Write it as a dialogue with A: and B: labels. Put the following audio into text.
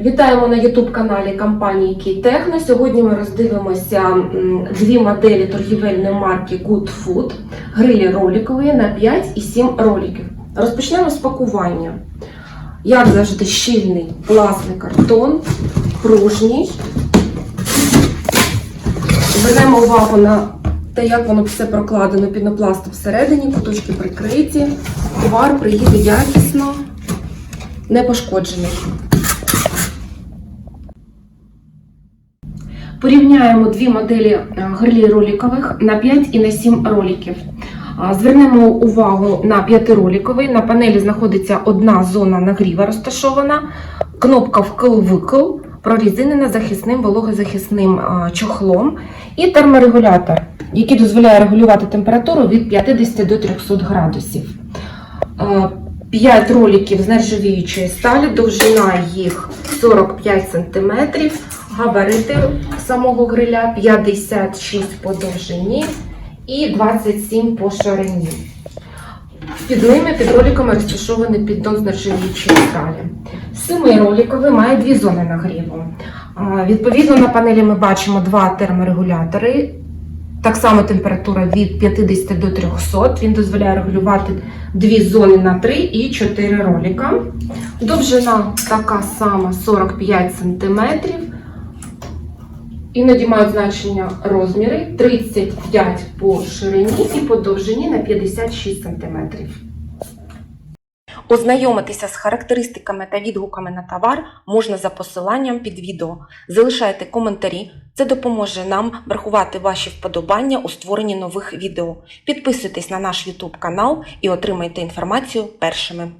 A: Вітаємо на youtube каналі компанії Кітехно. Сьогодні ми роздивимося дві моделі торгівельної марки Good Food, грилі роликові на 5 і 7 роликів. Розпочнемо з пакування. Як завжди, щільний пластик картон, пружній. Звернемо увагу на те, як воно все прокладено пінопластом всередині, куточки прикриті. Товар приїде якісно, не пошкоджений. Порівняємо дві моделі е, грилі роликових на 5 і на 7 роликів. Звернемо увагу на 5-роликовий. На панелі знаходиться одна зона нагріва розташована, кнопка вкл-викл, прорізинена захисним вологозахисним чохлом і терморегулятор, який дозволяє регулювати температуру від 50 до 300 градусів. 5 роликів з нержавіючої сталі, довжина їх 45 см, габарити самого гриля 56 по довжині і 27 по ширині. Під ними, під роликами розташований піддон з нержавіючої сталі. Семироликовий має дві зони нагріву. Відповідно, на панелі ми бачимо два терморегулятори. Так само температура від 50 до 300. Він дозволяє регулювати дві зони на 3 і 4 ролика. Довжина така сама 45 см. Іноді мають значення розміри 35 по ширині і по довжині на 56 см. Ознайомитися з характеристиками та відгуками на товар можна за посиланням під відео. Залишайте коментарі, це допоможе нам врахувати ваші вподобання у створенні нових відео. Підписуйтесь на наш YouTube канал і отримайте інформацію першими.